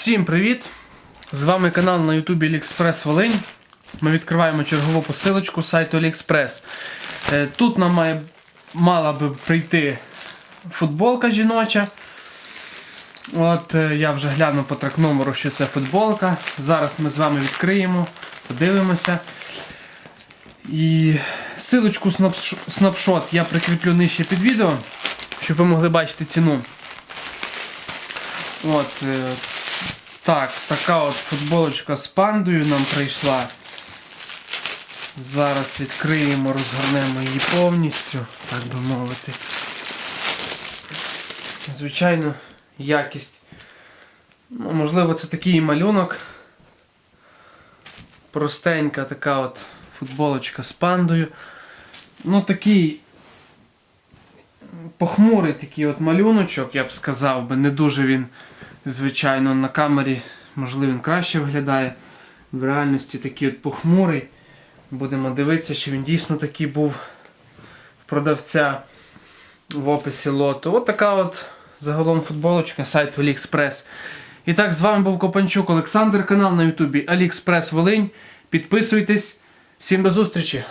Всім привіт! З вами канал на YouTube AliExpress Волинь. Ми відкриваємо чергову посилочку сайту AliExpress. Е, Тут нам має, мала би прийти футболка жіноча. От е, я вже гляну по трак номеру, що це футболка. Зараз ми з вами відкриємо, подивимося. І силочку снапш- снапшот я прикріплю нижче під відео, щоб ви могли бачити ціну. От, е, так, така от футболочка з пандою нам прийшла. Зараз відкриємо, розгорнемо її повністю, так би мовити. Звичайно, якість. Ну, можливо, це такий малюнок. Простенька така от футболочка з пандою. Ну, такий похмурий такий от малюночок, я б сказав би. Не дуже він, звичайно, на камері, можливо, він краще виглядає. В реальності такий от похмурий. Будемо дивитися, чи він дійсно такий був в продавця в описі лоту. От така от загалом футболочка сайту AliExpress. І так, з вами був Копанчук Олександр, канал на Ютубі AliExpress Волинь. Підписуйтесь. Всім до зустрічі!